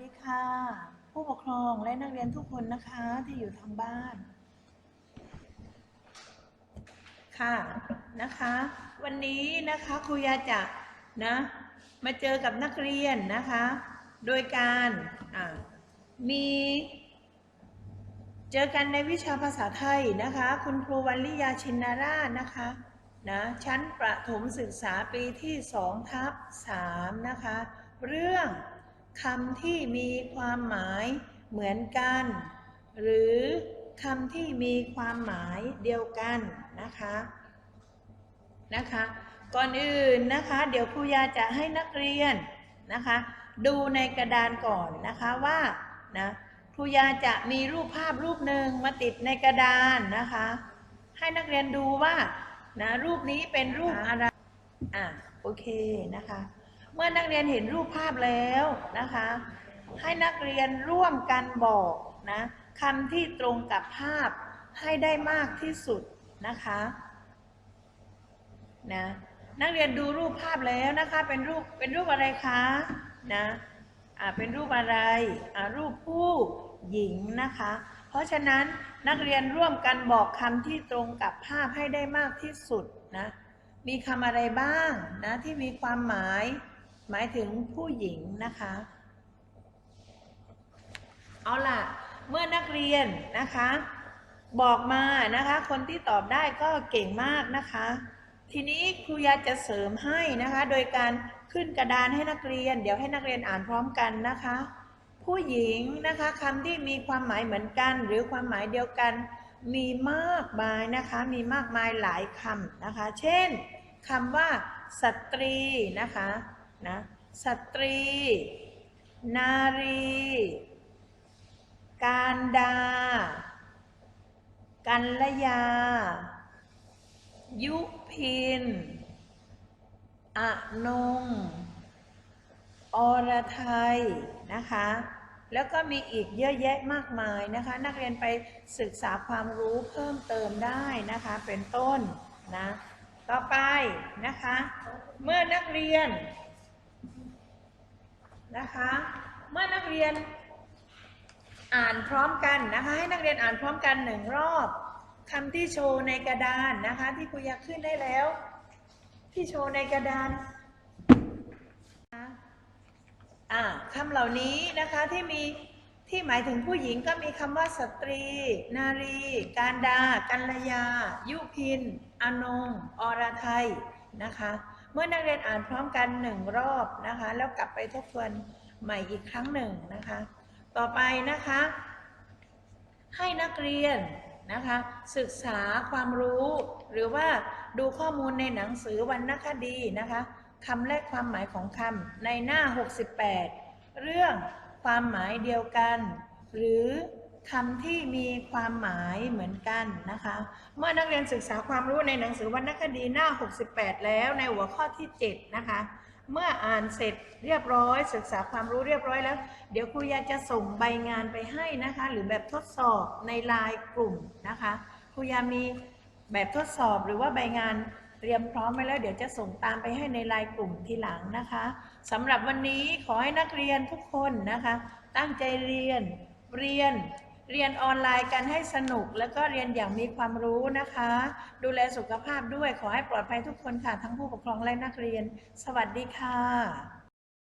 ดีค่ะ ผู้ปกครองและนักเรียนทุกคนนะคะที่อยู่ทางบ้าน ค่ะนะคะ วันนี้นะคะครูยาจะนะมาเจอกับนักเรียนนะคะ โดยการมีเจอกันในวิชาภาษาไทยนะคะ คุณครูวัลลิยาชินาราชนะคะนะชั้นประถมศึกษาปีที่2ทับ3นะคะ เรื่อง คำที่มีความหมายเหมือนกัน หรือคำที่มีความหมายเดียวกันนะคะนะคะ ก่อนอื่นนะคะ เดี๋ยวครูยาจะให้นักเรียนนะคะ ดูในกระดานก่อนนะคะว่านะครูยาจะมีรูปภาพรูปหนึ่งมาติดในกระดานนะคะ ให้นักเรียนดูว่านะรูปนี้เป็นรูปอะไรอะโอเคนะคะ มื่อนักเรียนเห็นรูปภาพแล้วนะคะ ให้นักเรียนร่วมกันบอกนะคำที่ตรงกับภาพให้ได้มากที่สุดนะคะนะนักเรียนดูรูปภาพแล้วนะคะ เป็นรูปเป็นรูปอะไรคะนะอ่าเป็นรูปอะไรอ่ารูปผู้หญิงนะคะ เพราะฉะนั้นนักเรียนร่วมกันบอกคำที่ตรงกับภาพให้ได้มากที่สุดนะมีคำอะไรบ้างนะที่มีความหมาย หมายถึงผู้หญิงนะคะ เอาล่ะ เมื่อนักเรียนนะคะ บอกมานะคะ คนที่ตอบได้ก็เก่งมากนะคะ ทีนี้ครูยาจะเสริมให้นะคะ โดยการขึ้นกระดานให้นักเรียน เดี๋ยวให้นักเรียนอ่านพร้อมกันนะคะ ผู้หญิงนะคะคำที่มีความหมายเหมือนกัน หรือความหมายเดียวกันมีมากมายนะคะ มีมากมายหลายคำนะคะ เช่นคำว่าสตรีนะคะ นะสตรี นารี การดา กัลยา ยุพินอนง อรไทยนะคะ แล้วก็มีอีกเยอะแยะมากมายนะคะ นักเรียนไปศึกษาความรู้เพิ่มเติมได้นะคะ เป็นต้นนะ ต่อไปนะคะ เมื่อนักเรียน นะคะ เมื่อนักเรียนอ่านพร้อมกันนะคะ ให้นักเรียนอ่านพร้อมกันหนึ่งรอบคำที่โชว์ในกระดานนะคะ ที่ครูอยากขึ้นได้แล้ว ที่โชว์ในกระดานอ่าคำเหล่านี้นะคะที่มีที่หมายถึงผู้หญิงก็มีคำว่าสตรี นารี การดา กัลยา ยุพิน อนง อรไทยนะคะ เมื่อนักเรียนอ่านพร้อมกันหนึ่งรอบนะคะ แล้วกลับไปทบทวนใหม่อีกครั้งหนึ่งนะคะ ต่อไปนะคะ ให้นักเรียนนะคะศึกษาความรู้หรือว่าดูข้อมูลในหนังสือวรรณคดีนะคะคำและความหมายของคำในหน้า 68 เรื่องความหมายเดียวกัน หรือ คำที่มีความหมายเหมือนกันนะคะ เมื่อนักเรียนศึกษาความรู้ในหนังสือวรรณคดีหน้า 68 แล้วในหัวข้อที่ 7 นะคะ เมื่ออ่านเสร็จเรียบร้อย ศึกษาความรู้เรียบร้อยแล้ว เดี๋ยวครูยาจะส่งใบงานไปให้นะคะ หรือแบบทดสอบในลน์กลุ่มนะคะครูยามีแบบทดสอบหรือว่าใบงานเตรียมพร้อมไว้แล้วเดี๋ยวจะส่งตามไปให้ในไลน์กลุ่มทีหลังนะคะสำหรับวันนี้ขอให้นักเรียนทุกคนนะคะ ตั้งใจเรียนเรียน เรียนออนไลน์กันให้สนุก แล้วก็เรียนอย่างมีความรู้นะคะ ดูแลสุขภาพด้วยขอให้ปลอดภัยทุกคนค่ะ ทั้งผู้ปกครองและนักเรียน สวัสดีค่ะ